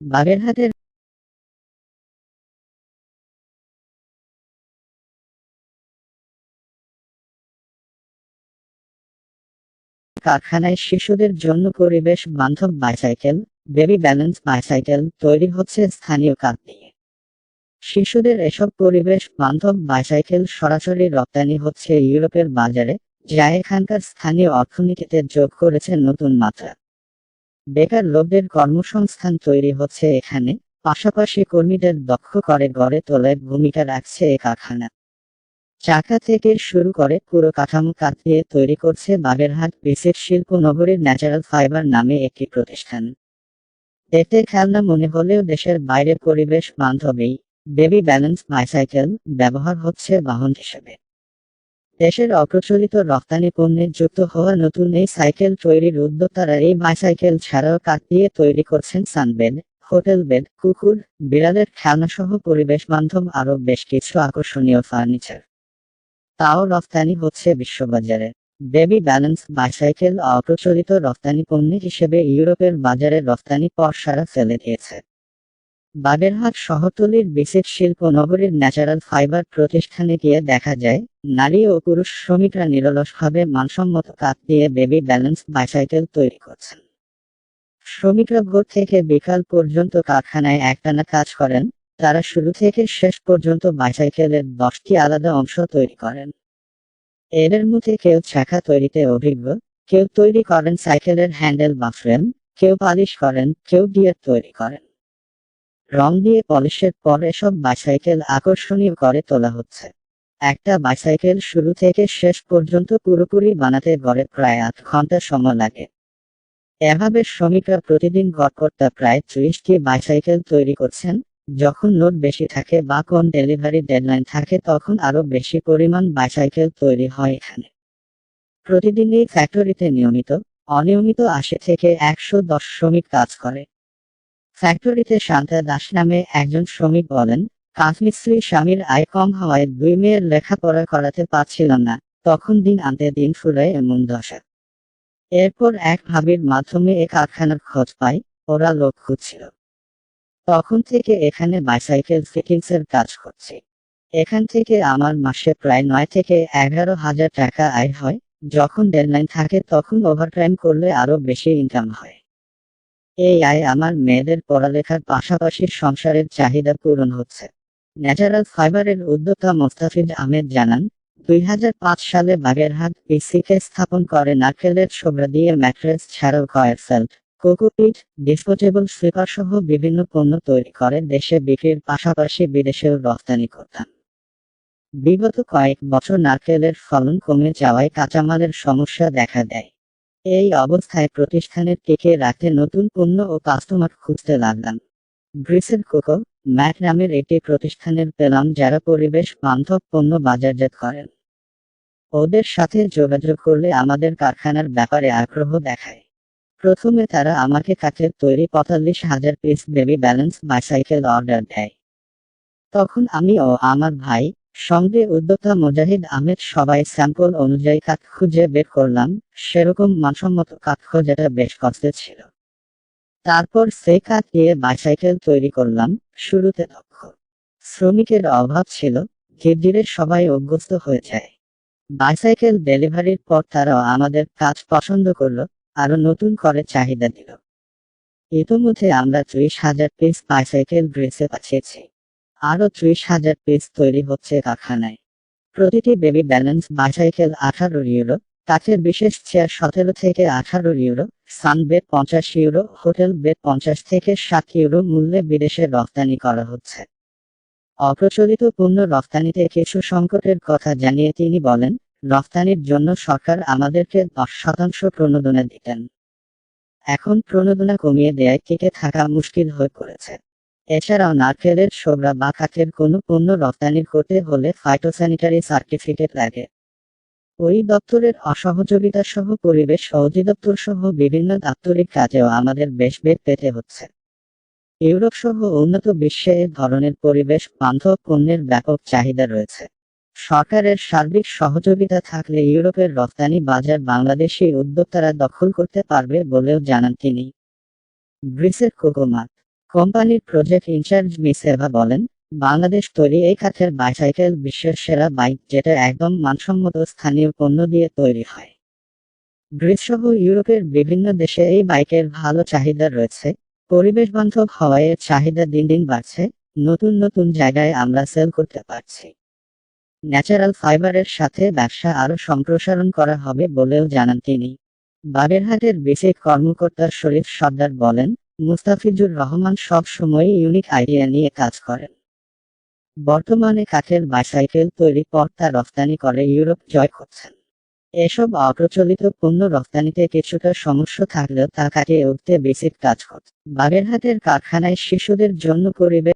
বাগেরহাটের কারখানায় শিশুদের জন্য পরিবেশ বান্ধব বাইসাইকেল বেবি ব্যালেন্স বাইসাইকেল তৈরি হচ্ছে স্থানীয় কাজ দিয়ে শিশুদের এসব পরিবেশ বান্ধব বাইসাইকেল সরাসরি রপ্তানি হচ্ছে ইউরোপের বাজারে, যা এখানকার স্থানীয় অর্থনীতিতে যোগ করেছে নতুন মাত্রা। বেকার লোকদের কর্মসংস্থান তৈরি হচ্ছে এখানে, পাশাপাশি কর্মীদের দক্ষ করে গড়ে তোলায় ভূমিকা রাখছে এ কারখানা। চাকা থেকে শুরু করে পুরো কাঠামো কাঠ দিয়ে তৈরি করছে বাগেরহাট বিসিক শিল্প নগরীর ন্যাচারাল ফাইবার নামে একটি প্রতিষ্ঠান। এতে খেলনা মনে হলেও দেশের বাইরে পরিবেশ বান্ধবেই। বেবি ব্যালেন্স বাইসাইকেল ব্যবহার হচ্ছে বাহন হিসেবে। দেশের অপ্রচলিত রপ্তানি পণ্যের যুক্ত হওয়া নতুন এই সাইকেল তৈরির উদ্যোক্তারা এই বাইসাইকেল ছাড়াও কাঠ দিয়ে তৈরি করছেন সানবেড হোটেল বেড কুকুর, বিড়ালের খেলনা সহ পরিবেশ বান্ধব আরও বেশ কিছু আকর্ষণীয় ফার্নিচার তাও রফতানি হচ্ছে বিশ্ববাজারে। বেবি ব্যালেন্স বাইসাইকেল অপ্রচলিত রফতানি পণ্য হিসেবে ইউরোপের বাজারে রফতানি পর সারা ফেলে দিয়েছে। বাগেরহাট শহরতলির বিশেষ শিল্প নগরীর ন্যাচারাল ফাইবার প্রতিষ্ঠানে গিয়ে দেখা যায়, নারী ও পুরুষ শ্রমিকরা নিরলসভাবে মানসম্মত কাঠ দিয়ে বেবি ব্যালেন্স বাইসাইকেল তৈরি করছেন। শ্রমিকরা ভোর থেকে বিকাল পর্যন্ত কারখানায় একটানা কাজ করেন, তারা শুরু থেকে শেষ পর্যন্ত বাইসাইকেলের দশটি আলাদা অংশ তৈরি করেন। এদের মধ্যে কেউ চাকা তৈরিতে অভিজ্ঞ, কেউ তৈরি করেন সাইকেলের হ্যান্ডেল বা ফ্রেম, কেউ পালিশ করেন, কেউ গিয়ার তৈরি করেন। রং দিয়ে পলিশের পর এসব বাইসাইকেল আকর্ষণীয় করে তোলা হচ্ছে। একটা বাইসাইকেল শুরু থেকে শেষ পর্যন্ত পুরোপুরি বানাতে গড়ে প্রায় আট ঘণ্টা সময় লাগে। এভাবে শ্রমিকরা প্রতিদিন গড়কর্তা প্রায় ত্রিশটি বাইসাইকেল তৈরি করছেন, যখন লোড বেশি থাকে বা কোন ডেলিভারি ডেডলাইন থাকে তখন আরও বেশি পরিমাণ বাইসাইকেল তৈরি হয় এখানে। প্রতিদিন এই ফ্যাক্টরিতে নিয়মিত, অনিয়মিত আশি থেকে একশো দশ শ্রমিক কাজ করে। ফ্যাক্টরিতে শান্তা দাস নামে একজন শ্রমিক বলেন কাজমিস্ত্রি স্বামীর আয় কম হওয়ায় দুই মেয়ের লেখাপড়া করাতে পারছিলাম না, তখন দিন আনতে দিন ফুরায় এমন দশা। এরপর এক ভাবির মাধ্যমে এ কারখানার খোঁজ পাই ওরা লোক খুঁজছিল। তখন থেকে এখানে বাইসাইকেল ফিটিংসের কাজ করছি। এখান থেকে আমার মাসে প্রায় নয় থেকে এগারো হাজার টাকা আয় হয়, যখন ডেডলাইন থাকে তখন ওভারটাইম করলে আরও বেশি ইনকাম হয়। এই আয় আমার মেয়েদের পড়ালেখার পাশাপাশি সংসারের চাহিদা পূরণ হচ্ছে। ন্যাচারাল ফাইবারের উদ্যোক্তা মোস্তাফিজ আহমেদ জানান, দুই হাজার পাঁচ সালে বাগেরহাট পিসিকে স্থাপন করে নারকেলের সোবরা দিয়ে ম্যাট্রেস, ছাড়াও কয়ের সেল্ট কোকোপিট, ডিসপোজেবল স্লিপার সহ বিভিন্ন পণ্য তৈরি করে দেশে বিক্রির পাশাপাশি বিদেশেও রপ্তানি করতাম বিগত কয়েক বছর নারকেলের ফলন কমে যাওয়ায় কাঁচামালের সমস্যা দেখা দেয়। এই অবস্থায় প্রতিষ্ঠানের টিকে রাখতে নতুন পণ্য ও কাস্টমার খুঁজতে লাগলাম। গ্রিসের কোকো ম্যাট নামের একটি প্রতিষ্ঠানের পেলাম যারা পরিবেশ বান্ধব পণ্য বাজারজাত করেন। ওদের সাথে যোগাযোগ করলে আমাদের কারখানার ব্যাপারে আগ্রহ দেখায়। প্রথমে তারা আমাকে কাঠের তৈরি পঁয়তাল্লিশ হাজার piece baby balance bicycle order দেয়। তখন আমি ও আমার ভাই সঙ্গে উদ্যোক্তা মুজাহিদ আহমেদ সবাই স্যাম্পল অনুযায়ী কাঠ খুঁজে বের করলাম, সেরকম মানসম্মত কাঠ খোঁজাটা বেশ কষ্টের ছিল। তারপর সেই কাঠ দিয়ে বাইসাইকেল তৈরি করলাম, শুরুতে দক্ষ। শ্রমিকের অভাব ছিল ধীরে ধীরে সবাই অভ্যস্ত হয়ে যায়। বাইসাইকেল ডেলিভারির পর তারাও আমাদের কাজ পছন্দ করল আরও নতুন করে চাহিদা দিল। ইতোমধ্যে আমরা ত্রিশ হাজার পিস বাইসাইকেল গ্রেসে পাঠিয়েছি। আরও ত্রিশ হাজার পিস তৈরি হচ্ছে কারখানায়। প্রতিটি বেবি ব্যালেন্স বাইসাইকেল আঠারো ইউরো কাঠের বিশেষ চেয়ার সতেরো থেকে আঠারো ইউরো সানবেড পঞ্চাশ ইউরো হোটেল বেড পঞ্চাশ থেকে ষাট ইউরো মূল্যে বিদেশে রপ্তানি করা হচ্ছে। অপ্রচলিত পণ্য রপ্তানিতে কিছু সংকটের কথা জানিয়ে তিনি বলেন রফতানির জন্য সরকার আমাদেরকে দশ শতাংশ প্রণোদনা দিতেন। এখন প্রণোদনা কমিয়ে দেয় টিকে থাকা মুশকিল হয়ে পড়েছে। এছাড়াও নারকেলের সোবরা বা কাঠের কোনো পণ্য রপ্তানি করতে হলে ফাইটোস্যানিটারি সার্টিফিকেট লাগে। ওই দপ্তরের অসহযোগিতা সহ পরিবেশ অধিদপ্তর সহ বিভিন্ন দাপ্তরিক কাজেও আমাদের বেশ বেগ পেতে হচ্ছে। ইউরোপ সহ উন্নত বিশ্বে এ ধরনের পরিবেশ, বান্ধব পণ্যের ব্যাপক চাহিদা রয়েছে। সরকারের সার্বিক সহযোগিতা থাকলে ইউরোপের রপ্তানি বাজার বাংলাদেশি উদ্যোক্তারা দখল করতে পারবে বলেও জানান তিনি। গ্রিসের কোকোমাত কোম্পানির প্রজেক্ট ইনচার্জ মিস এভা বলেন, বাংলাদেশ তৈরি এই কাঠের বাইসাইকেল বিশ্বের সেরা বাইক যেটা একদম মানসম্মত স্থানীয় পণ্য দিয়ে তৈরি হয়। গ্রিসসহ ইউরোপের বিভিন্ন দেশে এই বাইকের ভালো চাহিদা রয়েছে। পরিবেশ বান্ধব হওয়ায় এর চাহিদা দিন দিন বাড়ছে। নতুন নতুন জায়গায় আমরা সেল করতে পারছি। ন্যাচারাল ফাইবারের সাথে ব্যবসা আরও সম্প্রসারণ করা হবে বলেও জানান তিনি। বাগেরহাটের বেসিক কর্মকর্তা শরীফ সর্দার বলেন মুস্তাফিজুর রহমান সব সময় ইউনিক আইডিয়া নিয়ে কাজ করেন। বর্তমানে কাঠের বাইসাইকেল তৈরি পর তা রফতানি করে ইউরোপ জয় করছেন। এসব অপ্রচলিত পণ্য রফতানিতে কিছুটা সমস্যা থাকলেও তা কাটিয়ে উঠতে বেসিক কাজ করছে। বাগেরহাটের কারখানায় শিশুদের জন্য পরিবেশ